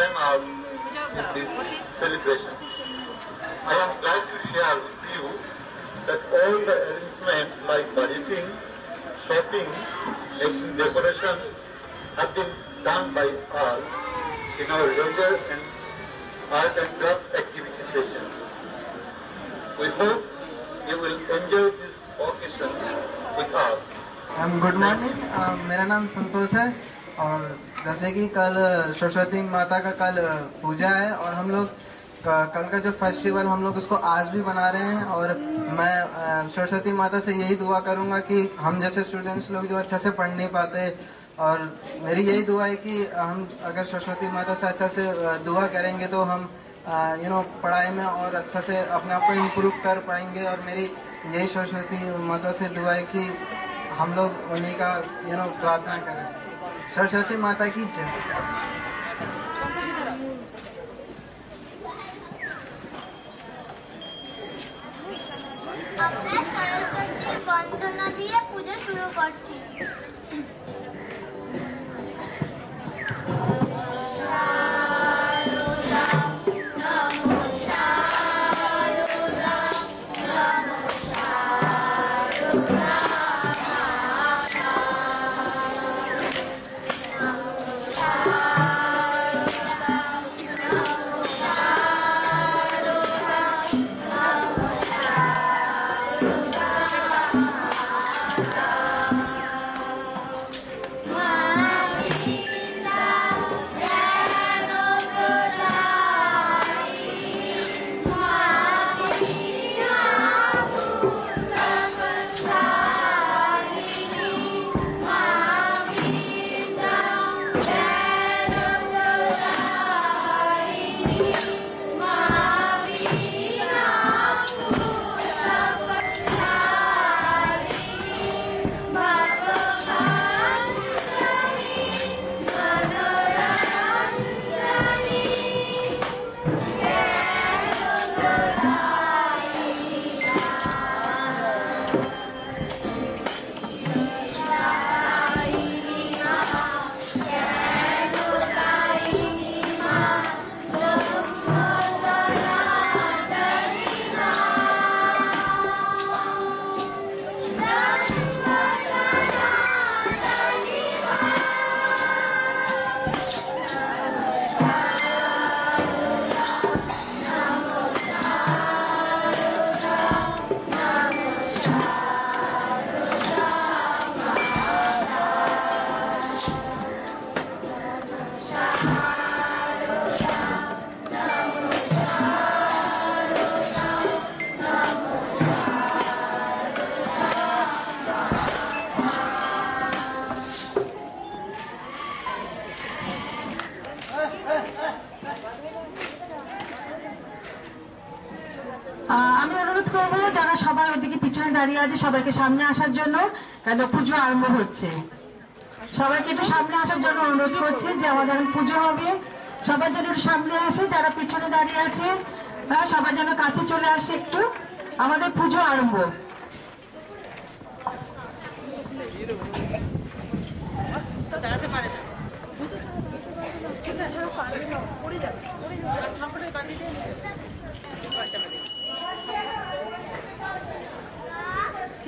you to join us in this celebration. I am glad to share with you that all the arrangements like budgeting, shopping, making decoration have been done by us in our leisure and art and craft activity sessions. We hope you will enjoy this occasion with us. हम good morning मेरा नाम संतोष है और जैसे कि कल सरस्वती माता का कल पूजा है और हम लोग कल का जो फेस्टिवल हम लोग उसको आज भी मना रहे हैं और मैं सरस्वती माता से यही दुआ करूँगा कि हम जैसे स्टूडेंट्स लोग जो अच्छे से पढ़ नहीं पाते और मेरी यही दुआ है कि हम अगर सरस्वती माता से अच्छा से दुआ करेंगे तो हम यू नो पढ़ाई में और अच्छा से अपने आप को इम्प्रूव कर पाएँगे और मेरी यही सरस्वती माता से दुआ है कि हम लोग उन्हीं का यू नो प्रार्थना करें। सरस्वती माता की जय আমরা সরস্বতীর বন্দনা দিয়ে পুজো শুরু করছি আহ, আমি অনুরোধ করব যারা সবাই ওদিকে পিছনে দাঁড়িয়ে আছে সবাইকে সামনে আসার জন্য কেন পুজো আরম্ভ হচ্ছে। সবাইকে একটু সামনে আসার জন্য অনুরোধ করছি যে আমাদের পুজো হবে। সবাই যেন সামনে আসে, যারা পিছনে দাঁড়িয়ে আছে সবাই যেন কাছে চলে আসে একটু। আমাদের পুজো আরম্ভ।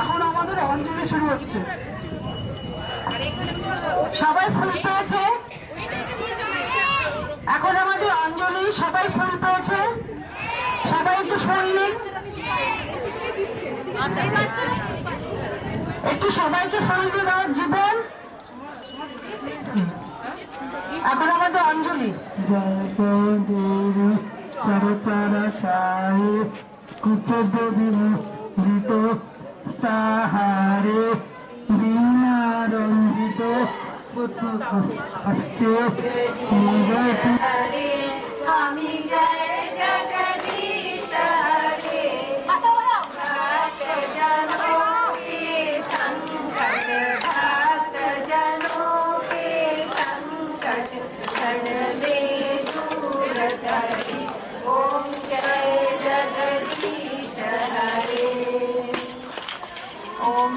এখন আমাদের অঞ্জলি শুরু হচ্ছে। সবাই ফুল পেয়েছে? এখন আমাদের অঞ্জলি সবাই ফুল পেয়েছে? সবাই একটু ফুল নিন একটু সবাইকে ফুল দেওয়ার জীবন। এখন আমাদের অঞ্জলি। তাহারে আমি যাই। ओम